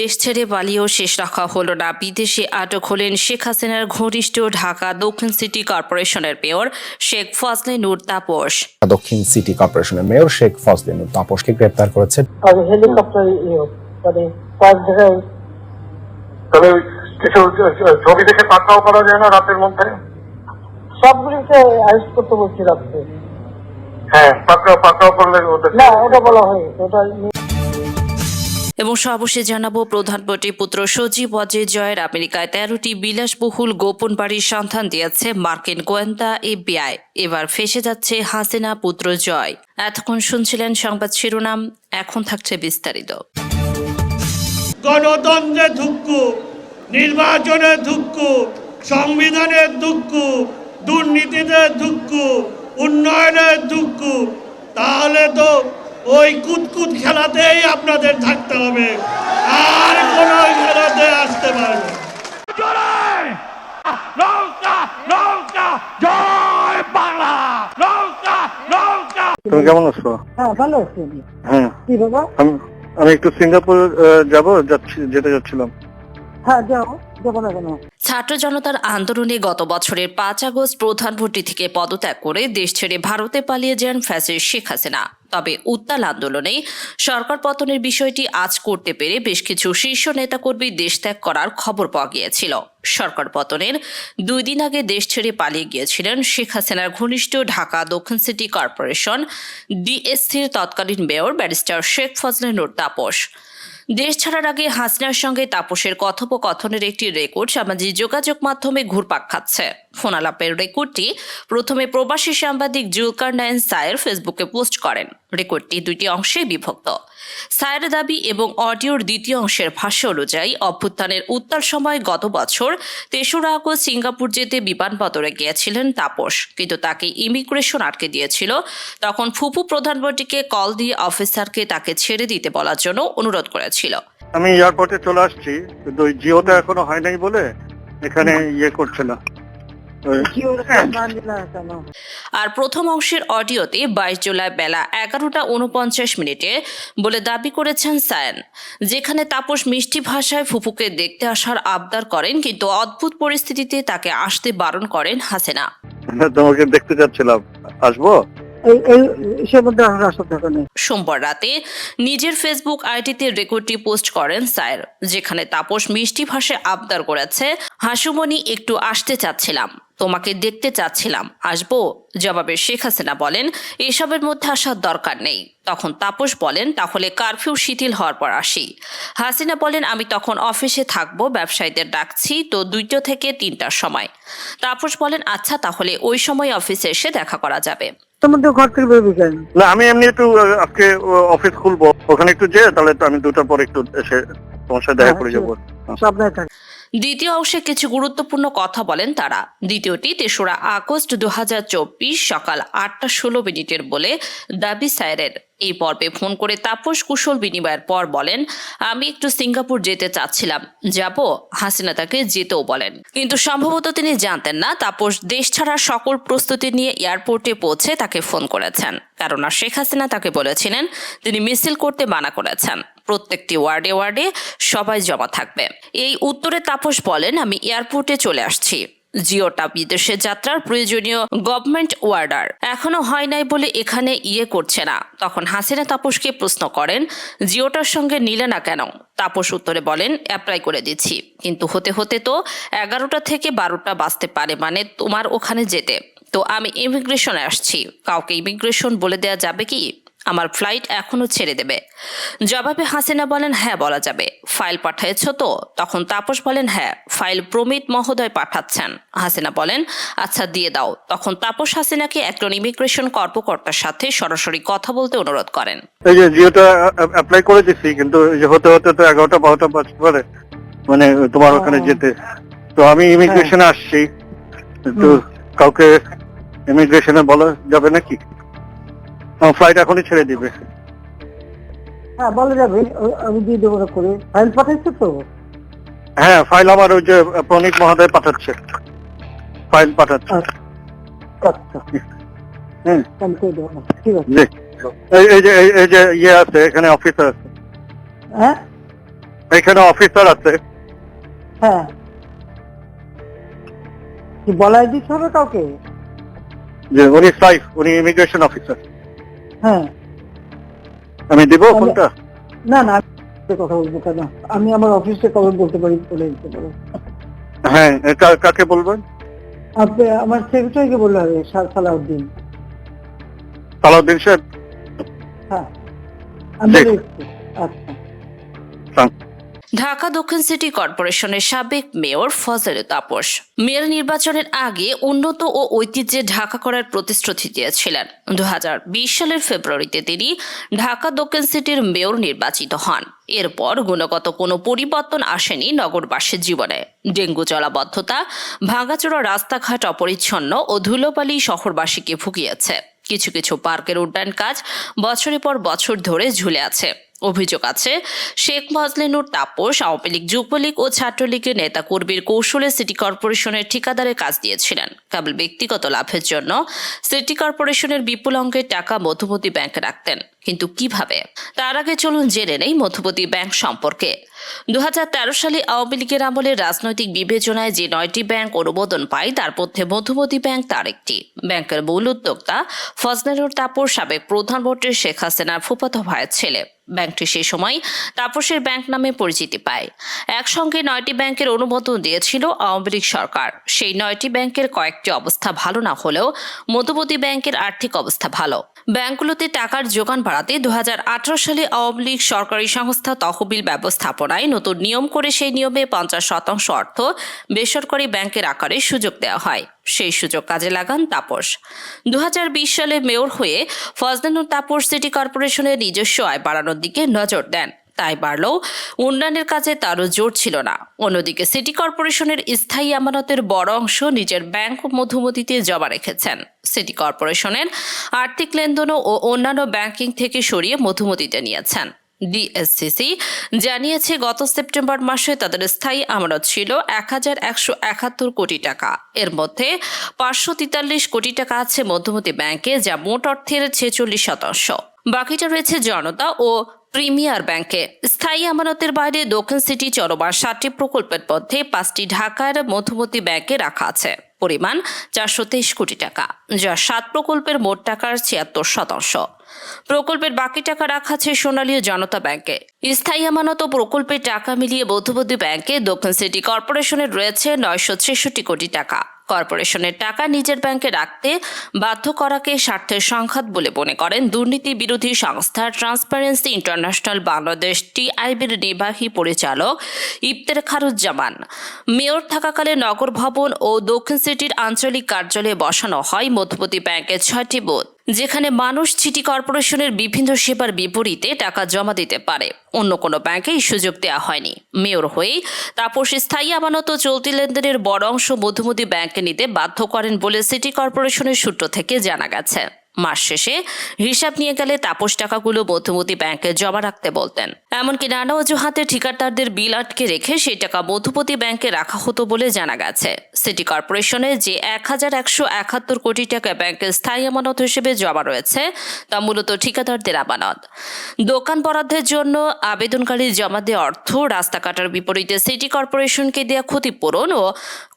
দেশ ছেড়ে পালিয়েও শেষ রাখা হলো না। বিদেশে আটক হলেন শেখ হাসিনার ঘনিষ্ঠ ঢাকা দক্ষিণ সিটি কর্পোরেশনের মেয়র শেখ ফজলে নূর তাপস। দক্ষিণ সিটি কর্পোরেশনের মেয়র শেখ ফজলিন তাপসকে গ্রেপ্তার করেছে। হেলিকপ্টার মানে পাঁচ জায়গায় তবে কিছু ছবি দেখে পাকড়াও করা যায় না রাতের মধ্যে? সবগুলিকে অ্যারেস্ট করতে বলছি রাত্রে। হ্যাঁ পাকড়াও পাকড়াও করলে ওদের না ওটা বলা হয়নি ওটা এবং সর্বশেষ জানাব প্রধানমন্ত্রী পুত্র সজীব অজয় জয়ের আমেরিকায় তেরোটি বিলাসবহুল গোপন বাড়ির সন্ধান দিয়েছে মার্কিন গোয়েন্দা এফবিআই। এবার ফেসে যাচ্ছে হাসিনা পুত্র জয়। এতক্ষণ শুনছিলেন সংবাদ শিরোনাম, এখন থাকছে বিস্তারিত। গণতন্ত্রের দুঃখ নির্বাচনের দুঃখ সংবিধানের দুঃখ দুর্নীতিতে দুঃখ উন্নয়নের দুঃখ তাহলে তো ওই কুতকুত খেলাতেই আপনাদের থাকতে হবে। আর কোন খেলাতে আসতে পারবে তুমি কেমন আছো? হ্যাঁ ভালো আছি আমি। হ্যাঁ। কি বাবা? আমি আমি একটু সিঙ্গাপুর যাব যাচ্ছি যেতে যাচ্ছিলাম। হ্যাঁ যাও যাব না কেন? ছাত্র জনতার আন্দোলনে গত বছরের পাঁচ আগস্ট প্রধানমন্ত্রী থেকে পদত্যাগ করে দেশ ছেড়ে ভারতে পালিয়ে যান ফ্যাসিস্ট শেখ হাসিনা। তবে উত্তাল আন্দোলনে সরকার পতনের বিষয়টি আজ করতে পেরে বেশ কিছু শীর্ষ নেতাকর্মী দেশ ত্যাগ করার খবর পাওয়া গিয়েছিল। সরকার পতনের দুই দিন আগে দেশ ছেড়ে পালিয়ে গিয়েছিলেন শেখ হাসিনার ঘনিষ্ঠ ঢাকা দক্ষিণ সিটি কর্পোরেশন ডিএসসির তৎকালীন মেয়র ব্যারিস্টার শেখ ফজলে নুর তাপস। দেশ ছাড়ার আগে হাসিনার সঙ্গে তাপসের কথোপকথনের একটি রেকর্ড সামাজিক যোগাযোগ মাধ্যমে ঘুরপাক খাচ্ছে। ফোনালাপের রেকর্ডটি প্রথমে প্রবাসী সাংবাদিক জুলকার নাইন সায়ের ফেসবুকে পোস্ট করেন। রেকর্ডটি দুইটি অংশে বিভক্ত। সায়ের দাবি এবং অডিওর দ্বিতীয় অংশের ভাষ্য অনুযায়ী, অভ্যুত্থানের উত্তাল সময় গত বছর তেসরা আগস্ট সিঙ্গাপুর যেতে বিমানবন্দরে গিয়েছিলেন তাপস। কিন্তু তাকে ইমিগ্রেশন আটকে দিয়েছিল। তখন ফুপু প্রধানমন্ত্রীকে কল দিয়ে অফিসারকে তাকে ছেড়ে দিতে বলার জন্য অনুরোধ করেছিল আমি এয়ারপোর্টে চলে আসছি কিন্তু ওই জিওটা এখনও হয় নাই বলে এখানে ইয়ে করছে না। কেন? আর প্রথম অংশের অডিওতে বাইশ জুলাই বেলা এগারোটা উনপঞ্চাশ মিনিটে বলে দাবি করেছেন সায়ন যেখানে তাপস মিষ্টি ভাষায় ফুপুকে দেখতে আসার আবদার করেন কিন্তু অদ্ভুত পরিস্থিতিতে তাকে আসতে বারণ করেন হাসেনা। তোমাকে দেখতে যাচ্ছিলাম। আসব? এই এই আসার দরকার নেই। সোমবার রাতে নিজের ফেসবুক আইডিতে রেকর্ডটি পোস্ট করেন সায়ের, যেখানে তাপস মিষ্টি ভাষায় আবদার করেছে হাসুমনি একটু আসতে চাচ্ছিলাম, তোমাকে দেখতে চাচ্ছিলাম, আসব? জবাবে শেখ হাসিনা বলেন, এসবের মধ্যে আসার দরকার নেই। তখন তাপস বলেন, তাহলে কারফিউ শিথিল হওয়ার পর আসি। হাসিনা বলেন, আমি তখন অফিসে থাকব, ব্যবসায়ীদের ডাকছি, তো দুইটো থেকে তিনটার সময়। তাপস বলেন আচ্ছা তাহলে ওই সময় অফিসে এসে দেখা করা যাবে। তো ঘর থেকে বেরোবি কেন না? আমি এমনি একটু আজকে অফিস খুলবো। ওখানে একটু যেয়ে তাহলে তো আমি দুটার পর একটু এসে তোমার সাথে দেখা করে যাব। সাবধানে থাক দ্বিতীয় অংশে কিছু গুরুত্বপূর্ণ কথা বলেন তারা। দ্বিতীয়টি তেসরা আগস্ট দু হাজার চব্বিশ সকাল আটটা ষোলো মিনিটের বলে দাবি সাইরের এই পর্বে ফোন করে তাপস কুশল বিনিময়ের পর বলেন, আমি একটু সিঙ্গাপুর যেতে চাচ্ছিলাম। যাব? হাসিনা তাকে যেতেও বলেন। কিন্তু সম্ভবত তিনি জানতেন না, তাপস দেশ ছাড়া সকল প্রস্তুতি নিয়ে এয়ারপোর্টে পৌঁছে তাকে ফোন করেছেন। কেননা শেখ হাসিনা তাকে বলেছিলেন, তিনি মিছিল করতে মানা করেছেন। প্রত্যেকটি ওয়ার্ডে ওয়ার্ডে সবাই জমা থাকবে। এই উত্তরে তাপস বলেন, আমি এয়ারপোর্টে চলে আসছি। জিওটা, বিদেশে যাত্রার প্রয়োজনীয় গভর্নমেন্ট ওয়ার্ডার। এখনও হয় নাই বলে এখানে ইয়ে করছে না। তখন হাসিনা তাপসকে প্রশ্ন করেন, জিওটার সঙ্গে নিলে না কেন? তাপস উত্তরে বলেন, অ্যাপ্লাই করে দিচ্ছি। কিন্তু হতে হতে তো এগারোটা থেকে বারোটা বাজতে পারে মানে তোমার ওখানে যেতে। তো আমি ইমিগ্রেশনে আসছি। কাউকে ইমিগ্রেশন বলে দেওয়া যাবে কি? আমার ফ্লাইট এখনও ছেড়ে দেবে। জবাবে হাসিনা বলেন হ্যাঁ বলা যাবে। ফাইল পাঠিয়েছ তো? তখন তাপস বলেন হ্যাঁ ফাইল প্রমিত মহোদয় পাঠাচ্ছেন। হাসিনা বলেন আচ্ছা দিয়ে দাও। তখন তাপস হাসিনাকে একজন ইমিগ্রেশন কর্মকর্তার সাথে সরাসরি কথা বলতে অনুরোধ করেন। এই যে জিওটা অ্যাপ্লাই করে দিচ্ছি কিন্তু যে হতে হতে তো এগারোটা বারোটা বাজতে পারে মানে তোমার ওখানে যেতে। তো আমি ইমিগ্রেশনে আসছি তো কাউকে ইমিগ্রেশনে বলা যাবে নাকি? ফ্লাইট এখনই ছেড়ে দিবে। হ্যাঁ বলা যাবে আমি দিয়ে দেবো করে। ফাইল পাঠাইছো তো? হ্যাঁ ফাইল আমার ওই যে প্রণীত মহোদয় পাঠাচ্ছে। ফাইল পাঠাচ্ছে। আচ্ছা। ঠিক আছে। এই এই যে এই- যে ইয়ে আছে এখানে অফিসার আছে। হ্যাঁ? এখানে অফিসার আছে। হ্যাঁ। কি বলাই কাউকে? যে উনি সাইফ উনি ইমিগ্রেশন অফিসার হ্যাঁ। আমি দেবো ফোনটা? না না কথা বলব কেন? আমি আমার অফিসে কবে বলতে পারি বলে দিতে পারো। হ্যাঁ কাকে বলবেন? আপনি আমার সেক্রেটারিকে বললে হবে স্যার সালাউদ্দিন। সালাউদ্দিন সাহেব? হ্যাঁ। আমি আচ্ছা। আচ্ছা ঢাকা দক্ষিণ সিটি কর্পোরেশনের সাবেক মেয়র ফজলে তাপস। মেয়র নির্বাচনের আগে উন্নত ও ঐতিহ্যে ঢাকা করার প্রতিশ্রুতি দিয়েছিলেন। দু হাজার বিশ সালের ফেব্রুয়ারিতে তিনি ঢাকা দক্ষিণ সিটির মেয়র নির্বাচিত হন। এরপর গুণগত কোনো পরিবর্তন আসেনি নগরবাসীর জীবনে। ডেঙ্গু জলাবদ্ধতা, ভাঙাচোরা রাস্তাঘাট অপরিচ্ছন্ন ও ধুলোবালি শহরবাসীকে ভুগিয়েছে। কিছু কিছু পার্কের উড্ডয়ন কাজ বছরের পর বছর ধরে ঝুলে আছে। অভিযোগ আছে। শেখ মজলিনুর তাপস, আওয়ামী লীগ যুবলীগ ও ছাত্রলীগের নেতা কর্মীর কৌশলে সিটি কর্পোরেশনের ঠিকাদারের কাজ দিয়েছিলেন। কেবল ব্যক্তিগত লাভের জন্য সিটি কর্পোরেশনের বিপুল অঙ্কের টাকা মধুমতি ব্যাংকে রাখতেন। কিন্তু কীভাবে? তার আগে চলুন জেনে নেই মধুমতি ব্যাংক সম্পর্কে। দু হাজার তেরো সালে আওয়ামী লীগের আমলে রাজনৈতিক বিবেচনায় যে নয়টি ব্যাংক অনুমোদন পায়, তার মধ্যে মধুমতি ব্যাংক তার একটি। ব্যাংকের মূল উদ্যোক্তা ফজলেনুর তাপর সাবেক প্রধানমন্ত্রী শেখ হাসিনার ফুফাতো ভাইয়ের ছেলে। ব্যাংকটি সে সময় তাপসের ব্যাংক নামে পরিচিতি পায়। একসঙ্গে নয়টি ব্যাংকের অনুমোদন দিয়েছিল আওয়ামী লীগ সরকার। সেই নয়টি ব্যাংকের কয়েকটি অবস্থা ভালো না হলেও মধুমতি ব্যাংকের আর্থিক অবস্থা ভালো। ব্যাংকগুলোতে টাকার যোগান বাড়াতে দু হাজার আঠেরো সালে আওয়ামী লীগ সরকারি সংস্থা তহবিল ব্যবস্থাপনায় নতুন নিয়ম করে সেই নিয়মে পঞ্চাশ শতাংশ অর্থ বেসরকারি ব্যাংকের আকারে সুযোগ দেওয়া হয়। সেই সুযোগ কাজে লাগান তাপস। দু হাজার বিশ সালে মেয়র হয়ে ফজদানুর তাপস সিটি কর্পোরেশনের নিজস্ব আয় বাড়ানোর দিকে নজর দেন। তাই বাড়লেও উন্নয়নের কাজে তারও জোর ছিল না। অন্যদিকে সিটি কর্পোরেশনের স্থায়ী আমানতের বড় অংশ নিজের ব্যাংক মধুমতিতে জমা রেখেছেন। সিটি কর্পোরেশনের আর্থিক লেনদেন ও অন্যান্য ব্যাংকিং থেকে সরিয়ে মধুমতিতে নিয়েছেন। ডিএসসিসি জানিয়েছে, গত সেপ্টেম্বর মাসে তাদের স্থায়ী আমানত ছিল এক হাজার একশো একাত্তর কোটি টাকা। এর মধ্যে পাঁচশো তেতাল্লিশ কোটি টাকা আছে মধ্যমতি ব্যাংকে, যা মোট অর্থের ছেচল্লিশ শতাংশ। বাকিটা রয়েছে জনতা ও প্রিমিয়ার ব্যাংকে। স্থায়ী আমানতের বাইরে দক্ষিণ সিটি চরবার সাতটি প্রকল্পের মধ্যে পাঁচটি ঢাকার মধুমতি ব্যাংকে রাখা আছে। পরিমাণ চারশো তেইশ কোটি টাকা, যা সাত প্রকল্পের মোট টাকার ছিয়াত্তর শতাংশ। প্রকল্পের বাকি টাকা রাখা আছে সোনালী জনতা ব্যাংকে। স্থায়ী আমানত ও প্রকল্পের টাকা মিলিয়ে মধ্যবর্তী ব্যাংকে দক্ষিণ সিটি কর্পোরেশনের রয়েছে নয়শো ছেষট্টি কোটি টাকা। কর্পোরেশনের টাকা নিজের ব্যাংকে রাখতে বাধ্য করাকে স্বার্থের সংঘাত বলে মনে করেন দুর্নীতি বিরোধী সংস্থা ট্রান্সপারেন্সি ইন্টারন্যাশনাল বাংলাদেশ টিআইবির নির্বাহী পরিচালক ইফতের খারুজ্জামান। মেয়র থাকাকালে নগর ভবন ও দক্ষিণ সিটির আঞ্চলিক কার্যালয়ে বসানো হয় মধ্যপতি ব্যাংকের ছয়টি বুথ। যেখানে মানুষ সিটি কর্পোরেশনের বিভিন্ন সেবার বিপরীতে টাকা জমা দিতে পারে। অন্য কোনো ব্যাংকে এই সুযোগ দেওয়া হয়নি। মেয়র হয়েই তাপস স্থায়ী আমানত চলতি লেনদেনের বড় অংশ মধুমতি ব্যাংকে নিতে বাধ্য করেন বলে সিটি কর্পোরেশনের সূত্র থেকে জানা গেছে। মাস শেষে হিসাব নিয়ে গেলে তাপস টাকাগুলো মধুমতি ব্যাংকে জমা রাখতে বলতেন। এমনকি নানা অজুহাতে ঠিকাদারদের বিল আটকে রেখে সেই টাকা মধুপতি ব্যাংকে রাখা হতো বলে জানা গেছে। সিটি কর্পোরেশনে যে এক হাজার একশো একাত্তর কোটি টাকা ব্যাংকে স্থায়ী আমানত হিসেবে জমা রয়েছে, তা মূলত ঠিকাদারদের আমানত। দোকান বরাদ্দের জন্য আবেদনকারী জমা দেওয়া অর্থ রাস্তা কাটার বিপরীতে সিটি কর্পোরেশনকে দেওয়া ক্ষতিপূরণ ও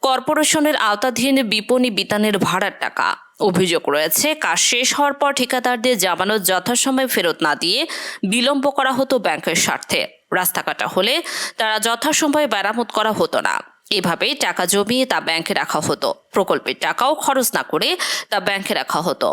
কর্পোরেশনের আওতাধীন বিপণী বিতানের ভাড়ার টাকা। অভিযোগ রয়েছে, কাজ শেষ হওয়ার পর ঠিকাদারদের জামানত যথাসময়ে ফেরত না দিয়ে বিলম্ব করা হতো ব্যাংকের স্বার্থে। রাস্তা কাটা হলে তারা যথাসময়ে মেরামত করা হতো না। এভাবেই টাকা জমিয়ে তা ব্যাংকে রাখা হতো। প্রকল্পের টাকাও খরচ না করে তা ব্যাংকে রাখা হতো।